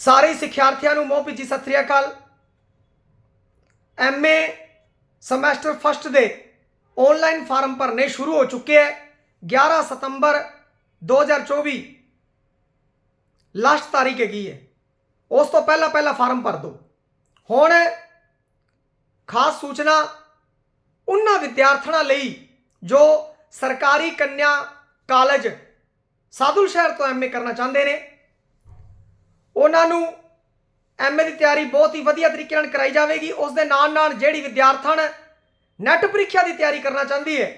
ਸਾਰੇ ਸਿੱਖਿਆਰਥੀਆਂ ਨੂੰ ਮੋਹ ਭਿੱਜੀ, Sat Sri Akal. MA semester first ਦੇ ਆਨਲਾਈਨ ਫਾਰਮ ਭਰਨੇ ਸ਼ੁਰੂ ਹੋ ਚੁੱਕੇ ਹੈ। 11 ਸਤੰਬਰ 2024 ਲਾਸਟ ਤਾਰੀਖ ਹੈਗੀ ਹੈ। ਉਸ ਤੋਂ ਪਹਿਲਾਂ ਪਹਿਲਾਂ ਫਾਰਮ ਭਰ ਦਿਓ। ਹੁਣ ਖਾਸ ਸੂਚਨਾ ਉਹਨਾਂ ਵਿਦਿਆਰਥਣਾਂ ਲਈ ਜੋ ਸਰਕਾਰੀ ਕੰਨਿਆ ਕਾਲਜ ਸਾਧੂ ਸ਼ਹਿਰ ਤੋਂ ਐਮਏ ਕਰਨਾ ਚਾਹੁੰਦੇ ਨੇ। ਉਹਨਾਂ ਨੂੰ ਐਮਏ ਦੀ ਤਿਆਰੀ ਬਹੁਤ ਹੀ ਵਧੀਆ ਤਰੀਕੇ ਨਾਲ ਕਰਾਈ ਜਾਵੇਗੀ। ਉਸ ਦੇ ਨਾਲ ਨਾਲ ਜਿਹੜੀ ਵਿਦਿਆਰਥਣ ਨੈਟ ਪ੍ਰੀਖਿਆ ਦੀ ਤਿਆਰੀ ਕਰਨਾ ਚਾਹੁੰਦੀ ਹੈ,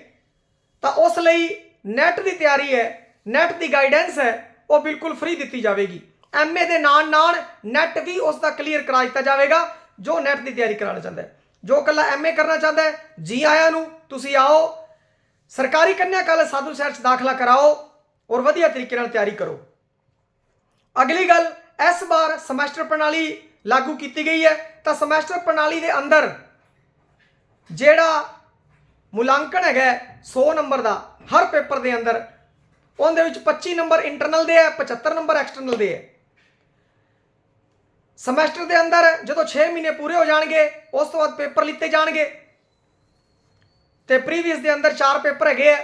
ਤਾਂ ਉਸ ਲਈ ਨੈਟ ਦੀ ਤਿਆਰੀ ਹੈ ਨੈਟ ਦੀ ਗਾਈਡੈਂਸ ਹੈ, ਉਹ ਬਿਲਕੁਲ ਫ੍ਰੀ ਦਿੱਤੀ ਜਾਵੇਗੀ। ਐਮਏ ਦੇ ਨਾਲ ਨਾਲ ਨੈਟ ਵੀ ਉਸ ਦਾ ਕਲੀਅਰ ਕਰਾ ਦਿੱਤਾ ਜਾਵੇਗਾ, ਜੋ ਨੈਟ ਦੀ ਤਿਆਰੀ ਕਰਾਉਣਾ ਚਾਹੁੰਦਾ ਹੈ। ਜੋ ਕੱਲਾ ਐਮਏ ਕਰਨਾ ਚਾਹੁੰਦਾ ਹੈ, ਜੀ ਆਇਆਂ ਨੂੰ, ਤੁਸੀਂ ਆਓ, ਸਰਕਾਰੀ ਕੰਨਿਆ ਕਾਲਜ ਸਾਧੂ ਸ਼ਹਿਰ 'ਚ ਦਾਖਲਾ ਕਰਾਓ ਔਰ ਵਧੀਆ ਤਰੀਕੇ ਨਾਲ ਤਿਆਰੀ ਕਰੋ। ਅਗਲੀ ਗੱਲ ਇਸ ਵਾਰ ਸਮੈਸਟਰ ਪ੍ਰਣਾਲੀ ਲਾਗੂ ਕੀਤੀ ਗਈ ਹੈ ਤਾਂ ਸਮੈਸਟਰ ਪ੍ਰਣਾਲੀ ਦੇ ਅੰਦਰ ਜਿਹੜਾ ਮੁਲਾਂਕਣ ਹੈਗਾ ਹੈ, 100 ਨੰਬਰ ਦਾ ਹਰ ਪੇਪਰ ਦੇ ਅੰਦਰ ਉਹਦੇ ਵਿੱਚ 25 ਨੰਬਰ ਇੰਟਰਨਲ ਦੇ ਹੈ 75 ਨੰਬਰ ਐਕਸਟਰਨਲ ਦੇ ਹੈ। ਸਮੈਸਟਰ ਦੇ ਅੰਦਰ ਜਦੋਂ 6 ਮਹੀਨੇ ਪੂਰੇ ਹੋ ਜਾਣਗੇ ਉਸ ਤੋਂ ਬਾਅਦ ਪੇਪਰ ਲਿੱਤੇ ਜਾਣਗੇ। ਤੇ ਪ੍ਰੀਵੀਅਸ ਦੇ ਅੰਦਰ ਚਾਰ ਪੇਪਰ ਹੈਗੇ ਆ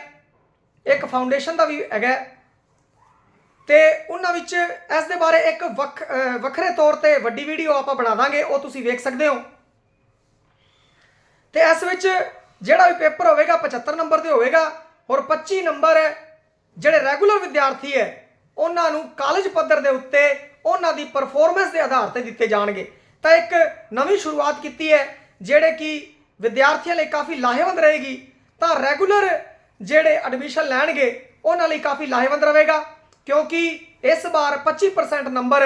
ਇੱਕ ਫਾਊਂਡੇਸ਼ਨ ਦਾ ਵੀ ਹੈਗਾ ਤੇ ਉਹਨਾਂ ਵਿੱਚ ਇਸ ਦੇ ਬਾਰੇ ਇੱਕ ਵੱਖ ਵੱਖਰੇ ਤੌਰ ਤੇ ਵੱਡੀ ਵੀਡੀਓ ਆਪਾਂ ਬਣਾ ਦਾਂਗੇ, ਉਹ ਤੁਸੀਂ ਵੇਖ ਸਕਦੇ ਹੋ। ਤੇ ਇਸ ਵਿੱਚ ਜਿਹੜਾ ਵੀ ਪੇਪਰ ਹੋਵੇਗਾ 75 ਨੰਬਰ ਤੇ ਹੋਵੇਗਾ। ਔਰ 25 ਨੰਬਰ ਜਿਹੜੇ ਰੈਗੂਲਰ ਵਿਦਿਆਰਥੀ ਹੈ, ਉਹਨਾਂ ਨੂੰ ਕਾਲਜ ਪੱਧਰ ਦੇ ਉੱਤੇ ਉਹਨਾਂ ਦੀ ਪਰਫਾਰਮੈਂਸ ਦੇ ਆਧਾਰ ਤੇ ਦਿੱਤੇ ਜਾਣਗੇ। ਤਾਂ ਇੱਕ ਨਵੀਂ ਸ਼ੁਰੂਆਤ ਕੀਤੀ ਹੈ, ਜਿਹੜੇ ਕਿ ਵਿਦਿਆਰਥੀਆਂ ਲਈ ਕਾਫੀ ਲਾਹੇਵੰਦ ਰਹੇਗੀ। ਤਾਂ ਰੈਗੂਲਰ ਜਿਹੜੇ ਐਡਮਿਸ਼ਨ ਲੈਣਗੇ, ਉਹਨਾਂ ਲਈ ਕਾਫੀ ਲਾਹੇਵੰਦ ਰਹੇਗਾ। ਕਿਉਂਕਿ ਇਸ ਵਾਰ 25% ਨੰਬਰ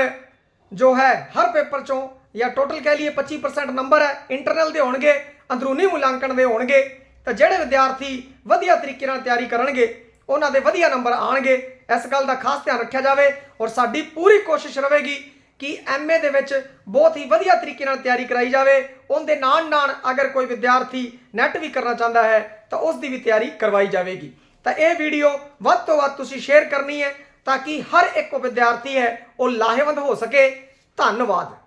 ਜੋ ਹੈ, ਹਰ ਪੇਪਰ ਚੋਂ ਜਾਂ ਟੋਟਲ ਕਹਿ ਲਈਏ 25% ਨੰਬਰ ਹੈ ਇੰਟਰਨਲ ਦੇ ਹੋਣਗੇ, ਅੰਦਰੂਨੀ ਮੁਲਾਂਕਣ ਦੇ ਹੋਣਗੇ, ਤਾਂ ਜਿਹੜੇ ਵਿਦਿਆਰਥੀ ਵਧੀਆ ਤਰੀਕੇ ਨਾਲ ਤਿਆਰੀ ਕਰਨਗੇ, ਉਹਨਾਂ ਦੇ ਵਧੀਆ ਨੰਬਰ ਆਣਗੇ। ਇਸ ਗੱਲ ਦਾ ਖਾਸ ਧਿਆਨ ਰੱਖਿਆ ਜਾਵੇ ਔਰ ਸਾਡੀ ਪੂਰੀ ਕੋਸ਼ਿਸ਼ ਰਹੇਗੀ ਕਿ ਐਮਏ ਦੇ ਵਿੱਚ ਬਹੁਤ ਹੀ ਵਧੀਆ ਤਰੀਕੇ ਨਾਲ ਤਿਆਰੀ ਕਰਾਈ ਜਾਵੇ। ਉਹਦੇ ਨਾਲ ਨਾਲ ਅਗਰ ਕੋਈ ਵਿਦਿਆਰਥੀ ਨੈਟ ਵੀ ਕਰਨਾ ਚਾਹੁੰਦਾ ਹੈ, ਤਾਂ ਉਸ ਦੀ ਵੀ ਤਿਆਰੀ ਕਰਵਾਈ ਜਾਵੇਗੀ। ਤਾਂ ਇਹ ਵੀਡੀਓ ਵੱਧ ਤੋਂ ਵੱਧ ਤੁਸੀਂ ਸ਼ੇਅਰ ਕਰਨੀ ਹੈ। ਤਾਂ ਕਿ ਹਰ ਇੱਕ ਵਿਦਿਆਰਥੀ ਹੈ ਉਹ ਲਾਹੇਵੰਦ ਹੋ ਸਕੇ। ਧੰਨਵਾਦ।